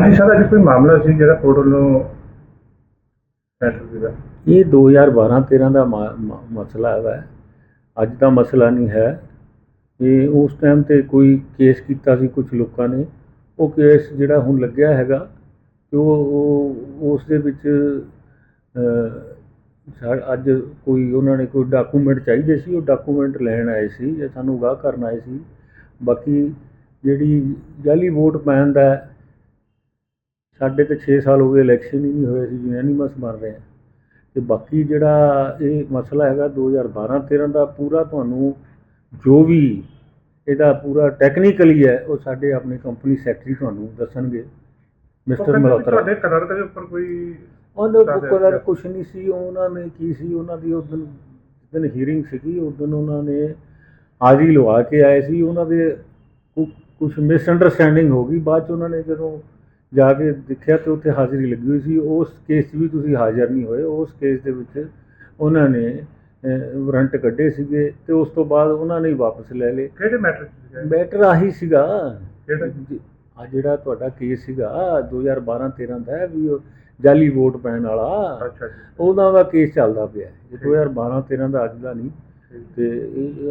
ਹਾਂਜੀ ਸਰ ਅੱਜ ਕੋਈ ਮਾਮਲਾ ਸੀ ਜਿਹੜਾ ਕੋਰਟ ਵੱਲੋਂ ਸੈਟਲ ਸੀਗਾ ਇਹ 2012-13 ਦਾ ਮਾ- ਮ- ਮਸਲਾ ਹੈ ਅੱਜ ਦਾ ਮਸਲਾ ਨਹੀਂ ਹੈ। ਇਹ ਉਸ ਟਾਈਮ ਤੇ ਕੋਈ ਕੇਸ ਕੀਤਾ ਸੀ ਕੁਝ ਲੋਕਾਂ ਨੇ। ਉਹ ਕੇਸ ਜਿਹੜਾ ਹੁਣ ਲੱਗਿਆ ਹੈਗਾ ਤੇ ਉਹ ਉਹ ਉਸ ਦੇ ਵਿੱਚ ਅ, ਸਾ- ਅੱਜ ਕੋਈ ਉਹਨਾਂ ਨੇ ਕੋਈ ਡਾਕੂਮੈਂਟ ਚਾਹੀਦੇ ਸੀ ਉਹ ਡਾਕੂਮੈਂਟ ਲੈਣ ਆਏ ਸੀ ਜਾਂ ਸਾਨੂੰ ਗਾਹ ਕਰਨ ਆਏ ਸੀ। ਬਾਕੀ ਜਿਹੜੀ ਜਾਲੀ ਵੋਟ ਪੈਣ ਦਾ ਸਾਡੇ ਤੇ 6 ਸਾਲ ਹੋ ਗਏ ਇਲੈਕਸ਼ਨ ਹੀ ਨਹੀਂ ਹੋਏ ਸੀ ਯੂਨੈਨਿਮਸ ਬਣ ਰਹੇ ਆ ਤੇ ਬਾਕੀ ਜਿਹੜਾ ਇਹ ਮਸਲਾ ਹੈਗਾ 2012-13 ਦਾ ਪੂਰਾ ਤੁਹਾਨੂੰ ਜੋ ਵੀ ਇਹਦਾ ਪੂਰਾ ਟੈਕਨੀਕਲੀ ਹੈ ਉਹ ਸਾਡੇ ਆਪਣੇ ਕੰਪਨੀ ਸੈਕਟਰੀ ਤੁਹਾਨੂੰ ਦੱਸਣਗੇ। ਮਿਸਟਰ ਮਲਹੋਤਰਾ। ਤੁਹਾਡੇ ਕਲਰ ਦੇ ਉੱਪਰ ਕੋਈ ਉਹਨਾਂ ਕੋਲ। ਕੁਝ ਨਹੀਂ ਸੀ ਉਹਨਾਂ ਨੇ ਕੀ ਸੀ ਉਹਨਾਂ ਦੀ ਉਸ ਦਿਨ ਹੀਅਰਿੰਗ ਸੀਗੀ ਉਸ ਦਿਨ ਉਹਨਾਂ ਨੇ ਹਾਜ਼ਰੀ ਲਵਾ ਕੇ ਆਏ ਸੀ ਉਹਨਾਂ ਦੇ ਕੁਝ ਮਿਸਅੰਡਰਸਟੈਂਡਿੰਗ ਹੋ ਗਈ। ਬਾਅਦ ਚ ਉਹਨਾਂ ਨੇ ਜਦੋਂ ਜਾ ਕੇ ਦੇਖਿਆ ਤੇ ਉੱਥੇ ਹਾਜ਼ਰੀ ਲੱਗੀ ਹੋਈ ਸੀ। ਉਸ ਕੇਸ 'ਚ ਵੀ ਤੁਸੀਂ ਹਾਜ਼ਰ ਨਹੀਂ ਹੋਏ। ਉਸ ਕੇਸ ਦੇ ਵਿੱਚ ਉਹਨਾਂ ਨੇ ਵਾਰੰਟ ਕੱਢੇ ਸੀਗੇ ਤੇ ਉਸ ਤੋਂ ਬਾਅਦ ਉਹਨਾਂ ਨੇ ਵਾਪਸ ਲੈ ਲਏ। ਕਿਹੜੇ ਮੈਟਰ? ਮੈਟਰ ਆਹੀ ਸੀਗਾ। ਕਿਹੜਾ? ਆ ਜਿਹੜਾ ਤੁਹਾਡਾ ਕੇਸ ਸੀਗਾ 2012-13 ਦਾ ਹੈ ਵੀ ਉਹ ਜਾਲੀ ਵੋਟ ਪੈਣ ਵਾਲਾ ਅੱਛਾ ਜੀ। ਉਹਨਾਂ ਦਾ ਕੇਸ ਚੱਲਦਾ ਪਿਆ। ਇਹ 2012-13 ਦਾ ਅੱਜ ਦਾ ਨਹੀਂ। ਤੇ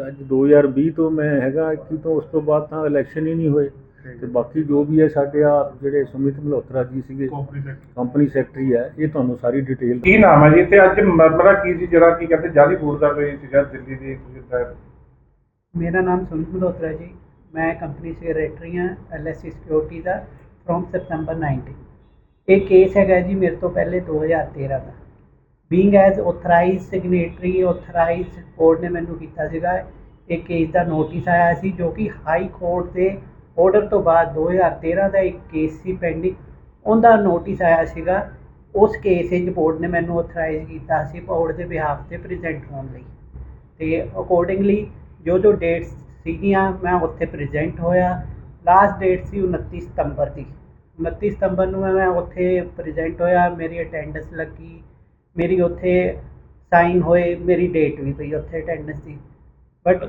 ਅੱਜ 2020 ਤੋਂ ਮੈਂ ਹੈਗਾ ਕਿ ਤੋਂ ਉਸ ਤੋਂ ਬਾਅਦ ਤਾਂ ਇਲੈਕਸ਼ਨ ਹੀ ਨਹੀਂ ਹੋਏ। ਤੇ ਬਾਕੀ ਜੋ ਵੀ ਹੈ ਸਾਡੇ ਆ ਜਿਹੜੇ ਸੁਮਿਤ ਮਲਹੋਤਰਾ ਜੀ ਸੀਗੇ ਕੰਪਨੀ ਸੈਕਟਰੀ ਹੈ ਇਹ ਤੁਹਾਨੂੰ ਸਾਰੀ ਡਿਟੇਲ ਕੀ ਨਾਮ ਹੈ ਜੀ? ਤੇ ਅੱਜ ਮਰਮਰਾ ਕੀ ਸੀ ਜਿਹੜਾ ਕੀ ਕਹਿੰਦੇ ਜਾਲੀ ਵੋਟ ਦਾ ਕੋਈ ਸੀਗਾ ਦਿੱਲੀ ਦੀ। ਮੇਰਾ ਨਾਮ ਸੁਮਿਤ ਮਲਹੋਤਰਾ ਜੀ। ਮੈਂ ਕੰਪਨੀ ਸੈਕਟਰੀ ਹਾਂ ਐਲਐਸਸੀ ਸਿਕਿਉਰਿਟੀ ਦਾ ਫਰੋਮ ਸੈਪਟੈਂਬਰ 19 ਇਹ ਕੇਸ ਹੈਗਾ ਜੀ ਮੇਰੇ ਤੋਂ ਪਹਿਲੇ 2013 ਦਾ। Being as authorised signatory authorised court ਨੇ ਮੈਨੂੰ ਕੀਤਾ ਸੀਗਾ। ਇਹ ਕੇਸ ਦਾ ਨੋਟਿਸ ਆਇਆ ਸੀ ਜੋ ਕਿ ਹਾਈ ਕੋਰਟ ਦੇ ਆਰਡਰ ਤੋਂ ਬਾਅਦ 2013 ਦਾ ਇੱਕ ਕੇਸ ਸੀ ਪੈਂਡਿੰਗ ਉਹਦਾ ਨੋਟਿਸ ਆਇਆ ਸੀਗਾ। ਉਸ ਕੇਸ ਵਿੱਚ ਬੋਰਡ ਨੇ ਮੈਨੂੰ ਆਥੋਰਾਈਜ਼ ਕੀਤਾ ਸੀ ਬੋਰਡ ਦੇ ਬਿਹਾਫ ਤੇ ਪ੍ਰੈਜ਼ੈਂਟ ਹੋਣ ਲਈ। ਤੇ ਅਕੋਰਡਿੰਗਲੀ ਜੋ ਜੋ ਡੇਟਸ ਸੀਗੀਆਂ ਮੈਂ ਉੱਥੇ ਪ੍ਰੈਜ਼ੈਂਟ ਹੋਇਆ। ਲਾਸਟ ਡੇਟ ਸੀ 29 ਸਤੰਬਰ ਦੀ। 29 ਸਤੰਬਰ ਨੂੰ ਮੈਂ ਉੱਥੇ ਪ੍ਰੈਜ਼ੈਂਟ ਹੋਇਆ। ਮੇਰੀ ਅਟੈਂਡੈਂਸ ਲੱਗੀ। ਮੇਰੀ ਉੱਥੇ ਸਾਈਨ ਹੋਏ। ਮੇਰੀ ਡੇਟ ਵੀ ਪਈ ਉੱਥੇ attendance the. But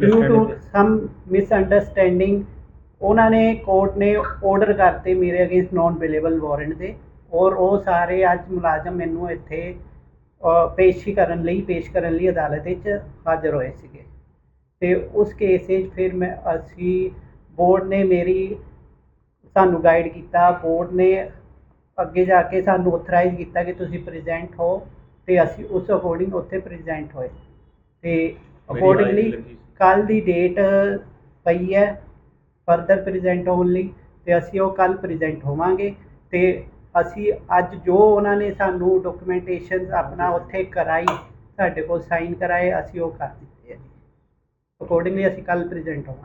due to. Some misunderstanding ਉਹਨਾਂ ਨੇ ਕੋਰਟ ਨੇ ਆਰਡਰ ਕਰਤੇ ਮੇਰੇ ਅਗੇਂਸਟ ਨਾਨ ਅਵੇਲੇਬਲ ਵਾਰੰਟ ਦੇ ਔਰ ਉਹ ਸਾਰੇ ਅੱਜ ਮੁਲਾਜ਼ਮ ਮੈਨੂੰ ਇੱਥੇ ਪੇਸ਼ੀ ਕਰਨ ਲਈ ਪੇਸ਼ ਕਰਨ ਲਈ ਅਦਾਲਤ ਵਿੱਚ ਹਾਜ਼ਰ ਹੋਏ ਸੀਗੇ। ਤੇ ਉਸ ਕੇਸ ਵਿੱਚ ਫਿਰ ਮੈਂ ਅਸੀਂ ਬੋਰਡ ਨੇ ਮੇਰੀ ਸਾਨੂੰ ਗਾਈਡ ਕੀਤਾ ਬੋਰਡ ਨੇ ਅੱਗੇ ਜਾ ਕੇ ਸਾਨੂੰ ਆਥਰਾਈਜ਼ ਕੀਤਾ ਕਿ ਤੁਸੀਂ ਪ੍ਰੈਜ਼ੈਂਟ ਹੋ ਤੇ ਅਸੀਂ ਉਸ ਅਕੋਰਡਿੰਗ ਉੱਥੇ ਪ੍ਰੈਜ਼ੈਂਟ ਹੋਏ। ਤੇ ਅਕੋਰਡਿੰਗਲੀ ਕੱਲ ਦੀ ਡੇਟ ਪਈ ਹੈ। ਫਰਦਰ ਪ੍ਰੈਜ਼ੈਂਟ ਹੋਣ ਲਈ ਤੇ ਅਸੀਂ ਉਹ ਕੱਲ ਪ੍ਰੈਜ਼ੈਂਟ ਹੋਵਾਂਗੇ ਤੇ ਅਸੀਂ ਅੱਜ ਜੋ ਉਹਨਾਂ ਨੇ ਸਾਨੂੰ ਡਾਕੂਮੈਂਟੇਸ਼ਨ ਆਪਣਾ ਉੱਥੇ ਕਰਾਈ, ਸਾਡੇ ਕੋਲ ਸਾਈਨ ਕਰਾਏ, ਅਸੀਂ ਉਹ ਕਰ ਦਿੱਤੇ ਹੈ ਜੀ। ਅਕੋਰਡਿੰਗਲੀ ਅਸੀਂ ਕੱਲ ਪ੍ਰੈਜ਼ੈਂਟ ਹੋਵਾਂਗੇ।